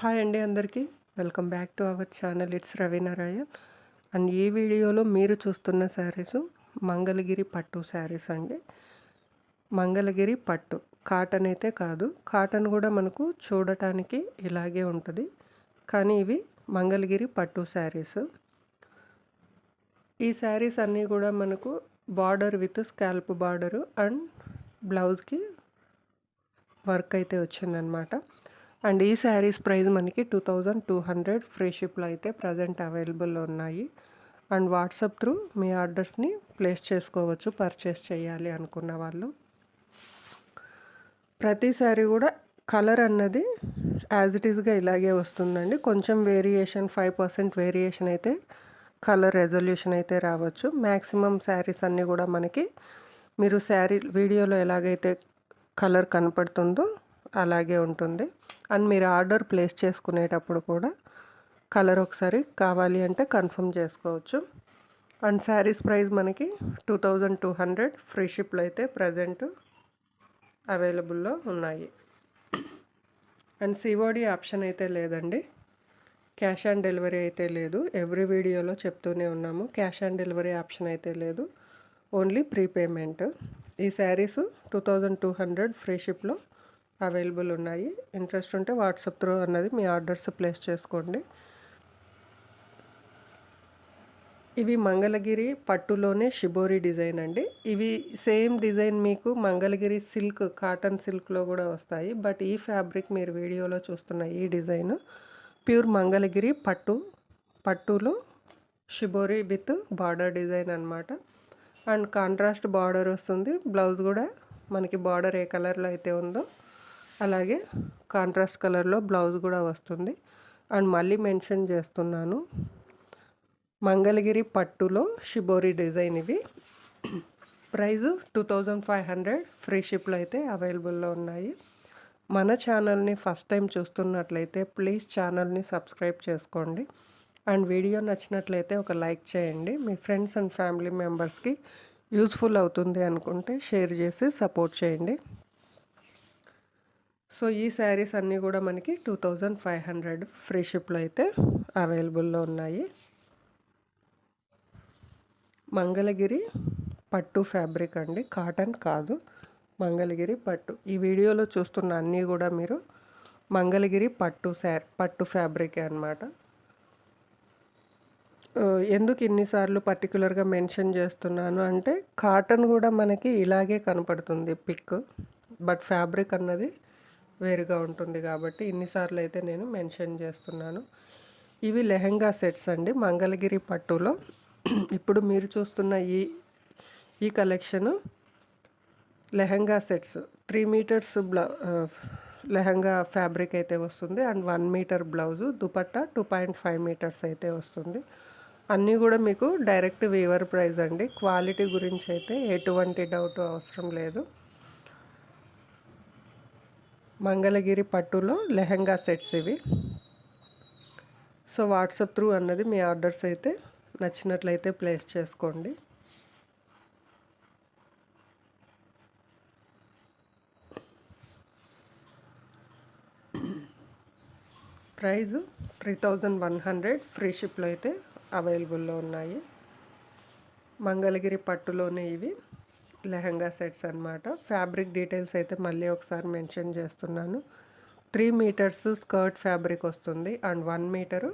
Hi అండి అందరికీ. Welcome back to our channel. It's Ravinarayan and ఈ వీడియోలో మీరు చూస్తున్న శారీస్ మంగళగిరి పట్టు శారీస్ అండి. మంగళగిరి పట్టు. కాటన్ అయితే కాదు. కాటన్ కూడా మనకు చూడటానికి ఇలాగే ఉంటుంది. కానీ ఇవి మంగళగిరి పట్టు శారీస్. ఈ శారీస్ అన్నీ కూడా మనకు border with scallop border and బ్లౌజ్కి వర్క్ అయితే వచ్చిందనమాట అండ్ ఈ శారీస్ ప్రైస్ మనకి two thousand two hundred free షిప్లో అయితే ప్రజెంట్ అవైలబుల్లో ఉన్నాయి. అండ్ వాట్సాప్ త్రూ మీ ఆర్డర్స్ని ప్లేస్ చేసుకోవచ్చు పర్చేస్ చేయాలి అనుకున్న వాళ్ళు. ప్రతి శారీ కూడా కలర్ అన్నది యాజ్ ఇట్ ఈస్గా ఇలాగే వస్తుందండి. కొంచెం వేరియేషన్ ఫైవ్ పర్సెంట్ వేరియేషన్ అయితే కలర్ రెజల్యూషన్ అయితే రావచ్చు. మ్యాక్సిమం శారీస్ అన్నీ కూడా మనకి మీరు శారీ వీడియోలో ఎలాగైతే కలర్ కనపడుతుందో అలాగే ఉంటుంది. అండ్ మీరు ఆర్డర్ ప్లేస్ చేసుకునేటప్పుడు కూడా కలర్ ఒకసారి కావాలి అంటే కన్ఫర్మ్ చేసుకోవచ్చు. అండ్ శారీస్ ప్రైస్ మనకి two thousand two hundred free షిప్లో అయితే ప్రజెంట్ అవైలబుల్లో ఉన్నాయి. అండ్ సివోడి ఆప్షన్ అయితే లేదండి. క్యాష్ ఆన్ డెలివరీ అయితే లేదు. ఎవ్రీ వీడియోలో చెప్తూనే ఉన్నాము. క్యాష్ ఆన్ డెలివరీ ఆప్షన్ అయితే లేదు. ఓన్లీ ప్రీపేమెంట్ ఈ saris two thousand two hundred free షిప్లో అవైలబుల్ ఉన్నాయి. ఇంట్రెస్ట్ ఉంటే వాట్సాప్ త్రూ అన్నది మీ ఆర్డర్స్ ప్లేస్ చేసుకోండి. ఇవి మంగళగిరి పట్టులోనే షిబోరి డిజైన్ అండి. ఇవి సేమ్ డిజైన్ మీకు మంగళగిరి సిల్క్ కాటన్ సిల్క్లో కూడా వస్తాయి. బట్ ఈ ఫ్యాబ్రిక్ మీరు వీడియోలో చూస్తున్న ఈ డిజైన్ ప్యూర్ మంగళగిరి పట్టు పట్టులో షిబోరి విత్ బార్డర్ డిజైన్ అనమాట అండ్ కాంట్రాస్ట్ బార్డర్ వస్తుంది. బ్లౌజ్ కూడా మనకి బార్డర్ ఏ కలర్లో అయితే ఉందో అలాగే కాంట్రాస్ట్ కలర్లో బ్లౌజ్ కూడా వస్తుంది. అండ్ మళ్ళీ మెన్షన్ చేస్తున్నాను మంగళగిరి పట్టులో షిబోరి డిజైన్ ఇవి. Price two thousand five hundred free షిప్లో అయితే అవైలబుల్లో ఉన్నాయి. మన ఛానల్ని ఫస్ట్ టైం చూస్తున్నట్లయితే ప్లీజ్ ఛానల్ని సబ్స్క్రైబ్ చేసుకోండి. అండ్ వీడియో నచ్చినట్లయితే ఒక లైక్ చేయండి. మీ ఫ్రెండ్స్ అండ్ ఫ్యామిలీ మెంబర్స్కి యూస్ఫుల్ అవుతుంది అనుకుంటే షేర్ చేసి సపోర్ట్ చేయండి. సో ఈ శారీస్ అన్నీ కూడా మనకి two thousand five hundred free షిప్లో అయితే అవైలబుల్లో ఉన్నాయి. మంగళగిరి పట్టు ఫ్యాబ్రిక్ అండి. కాటన్ కాదు. మంగళగిరి పట్టు. ఈ వీడియోలో చూస్తున్న అన్నీ కూడా మీరు మంగళగిరి పట్టు శా పట్టు ఫ్యాబ్రికే అనమాట ఎందుకు ఇన్నిసార్లు పర్టికులర్గా మెన్షన్ చేస్తున్నాను అంటే కాటన్ కూడా మనకి ఇలాగే కనపడుతుంది పిక్. బట్ ఫ్యాబ్రిక్ అన్నది వేరుగా ఉంటుంది కాబట్టి ఇన్నిసార్లు అయితే నేను మెన్షన్ చేస్తున్నాను. ఇవి లెహంగా సెట్స్ అండి. మంగళగిరి పట్టులో. ఇప్పుడు మీరు చూస్తున్న ఈ ఈ collection lehenga sets. Three metres బ్లౌ lehenga fabric అయితే వస్తుంది. And one metre blouse. Dupatta two point five metres అయితే వస్తుంది. అన్నీ కూడా మీకు డైరెక్ట్ వీవర్ ప్రైస్ అండి. క్వాలిటీ గురించి అయితే ఎటువంటి డౌట్ అవసరం లేదు. మంగళగిరి పట్టులో లెహంగా సెట్స్ ఇవి. సో వాట్సాప్ త్రూ అన్నది మీ ఆర్డర్స్ అయితే నచ్చినట్లయితే ప్లేస్ చేసుకోండి. Price three thousand one hundred free షిప్లో అయితే అవైలబుల్లో ఉన్నాయి. మంగళగిరి పట్టులోనే ఇవి. లెహంగా సెట్స్ అనమాట ఫ్యాబ్రిక్ డీటెయిల్స్ అయితే మళ్ళీ ఒకసారి మెన్షన్ చేస్తున్నాను. త్రీ మీటర్స్ స్కర్ట్ ఫ్యాబ్రిక్ వస్తుంది అండ్ వన్ మీటరు